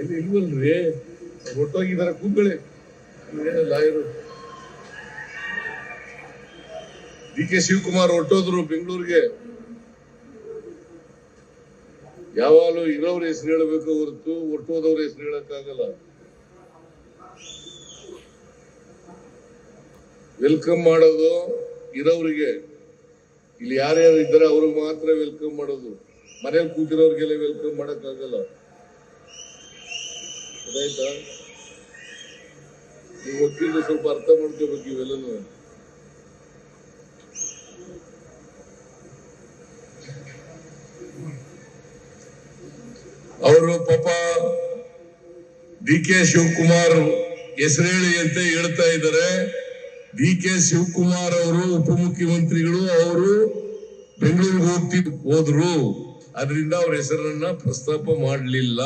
ಎಲ್ಲಿ ಇಲ್ವಲ್ರಿ? ಒಟ್ಟೋಗಿದಾರ ಕೂತ್ಕೊಳ್ಳಿ. ಲಾಯರು ಡಿ ಕೆ ಶಿವಕುಮಾರ್ ಹೊಟ್ಟೋದ್ರು ಬೆಂಗಳೂರಿಗೆ. ಯಾವಾಗಲೂ ಇರೋವ್ರ ಹೆಸರು ಹೇಳಬೇಕು ಹೊರತು ಹೊಟ್ಟೋದವ್ರ ಹೆಸರು ಹೇಳಕ್ಕಾಗಲ್ಲ. ವೆಲ್ಕಮ್ ಮಾಡೋದು ಇರೋರಿಗೆ ಇಲ್ಲಿ ಯಾರ್ಯಾರು ಇದ್ದಾರೆ ಅವ್ರಿಗೆ ಮಾತ್ರ ವೆಲ್ಕಮ್ ಮಾಡೋದು. ಮನೇಲಿ ಕೂತಿರೋರ್ಗೆಲ್ಲ ವೆಲ್ಕಮ್ ಮಾಡಕ್ಕಾಗಲ್ಲ. ಅದಾಯ್ತಾ? ನೀವು ಸ್ವಲ್ಪ ಅರ್ಥ ಮಾಡ್ಕೋಬೇಕು ಇವೆಲ್ಲನೂ. ಅವರು ಪಾಪ ಡಿ ಕೆ ಶಿವಕುಮಾರ್ ಹೆಸರು ಹೇಳಿ ಅಂತ ಹೇಳ್ತಾ ಇದ್ದಾರೆ. ಡಿ ಕೆ ಶಿವಕುಮಾರ್ ಅವರು ಉಪಮುಖ್ಯಮಂತ್ರಿಗಳು, ಅವರು ಬೆಂಗಳೂರಿಗೆ ಹೋಗ್ತಿ, ಹೋದ್ರು. ಅದರಿಂದ ಅವ್ರ ಹೆಸರನ್ನ ಪ್ರಸ್ತಾಪ ಮಾಡಲಿಲ್ಲ.